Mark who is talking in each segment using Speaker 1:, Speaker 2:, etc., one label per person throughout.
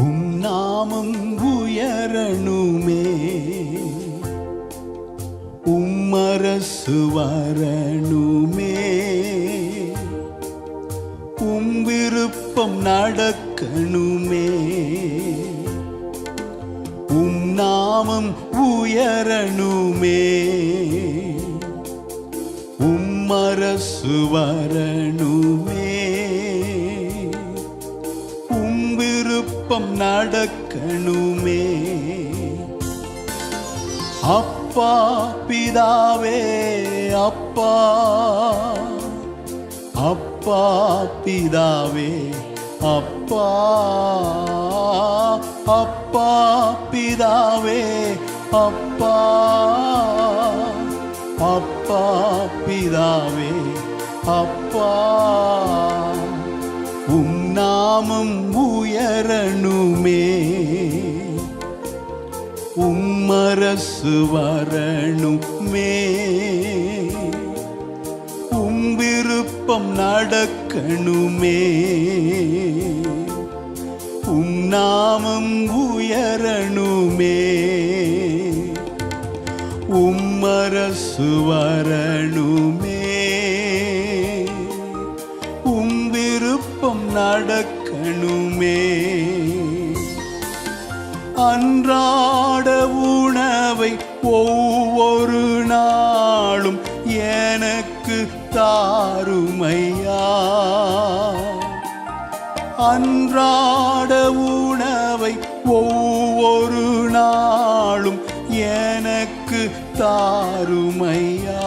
Speaker 1: உம் நாமம் உயரணுமே. உம்மரசு வரணுமே. உம் விருப்பம் நடக்கணுமே. உம் நாமம் உயரணுமே. உம்மரசு வரணுமே. நடக்கணுமே. அப்பா பிதாவே அப்பா. அப்பா பிதாவே அப்பா. அப்பா பிதாவே அப்பா. அப்பா பிதாவே அப்பா. நாமம் உயரணுமே. உம்மரசு வரணுமே. உம்விருப்பம் நடக்கணுமே. உம் நாமம் உயரணுமே. உம்மரசு வரணுமே. நடக்கணுமே அன்றாட உணவை ஒவ்வொரு நாளும் எனக்கு தாருமையா? அன்றாட உணவை ஒவ்வொரு நாளும் எனக்கு தாருமையா?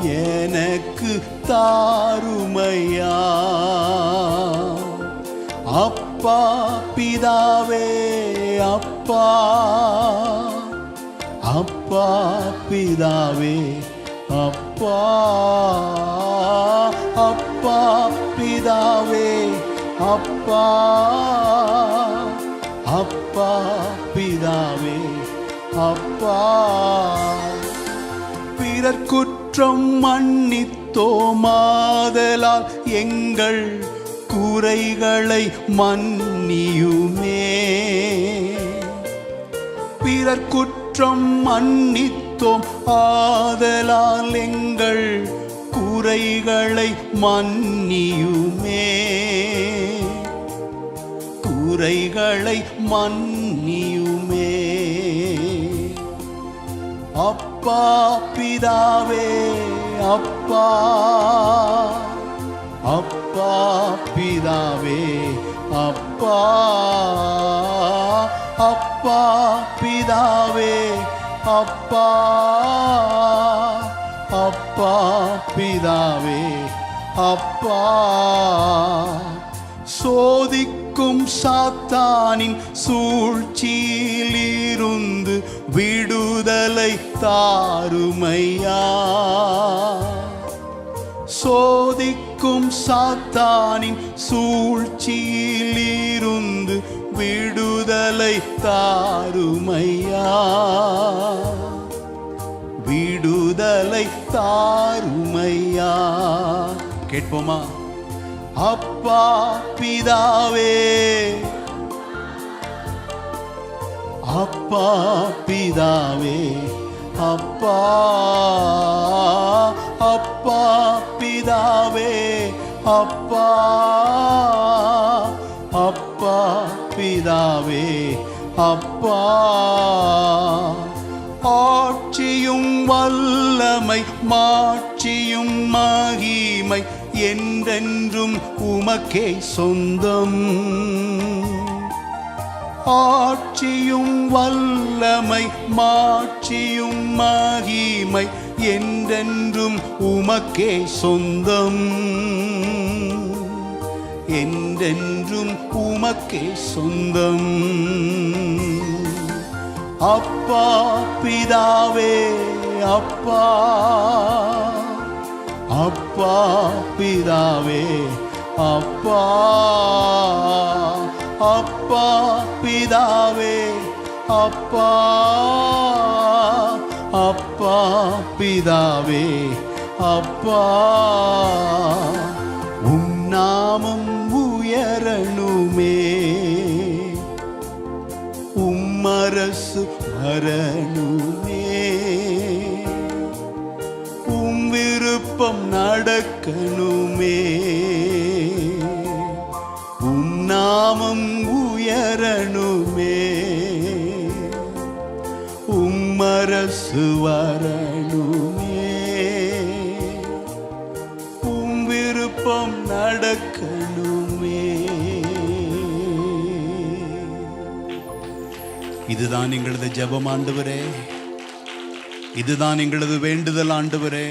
Speaker 1: எனக்கு தாருமையா? பிதாவே அப்பா. அப்பா பிதாவே அப்பா. அப்பா பிதாவே அப்பா. அப்பா பிதாவே அப்பா. பிறர் குற்றம் மன்னித்தோமாதலால் எங்கள் குறைகளை மன்னியுமே. பிறர் குற்றம் மன்னித்தோம் ஆதலால் எங்கள் குறைகளை மன்னியுமே. குறைகளை மன்னியுமே. அப்பா பிதாவே அப்பா. பிதாவே அப்பா அப்பா பிதாவே அப்பா அப்பா பிதாவே அப்பா. சோதிக்கும் சாத்தானின் சூழ்ச்சியிலிருந்து விடுதலை தாருமையா? சோதிக்கும் சாத்தானின் சூழ்ச்சியில் இருந்து விடுதலை தாருமையா? விடுதலை தாருமையா? கேட்போமா? அப்பா பிதாவே அப்பா பிதாவே அப்பா அப்பா அப்பா பிதாவே அப்பா. ஆட்சியும் வல்லமை மாட்சியும் மகிமை என்றென்றும் உமக்கே சொந்தம். ஆட்சியும் வல்லமை மாட்சியும் மகிமை என்றென்றும் உமக்கே சொந்தம். என்றென்றும் உமக்கே சொந்தம். அப்பா பிதாவே அப்பா. அப்பா பிதாவே அப்பா. அப்பா பிதாவே அப்பா அப்பா பிதாவே அப்பா. உம் நாமம் உயரணுமே. உம்மரசு வரணுமே உம் விருப்பம் நடக்கணுமே. உம் உயரணுமே உம்மரசு வரணுமே. உம் விருப்பம் நடக்கணுமே. இதுதான் எங்களது ஜபம் ஆண்டவரே இதுதான் எங்களது வேண்டுதல் ஆண்டவரே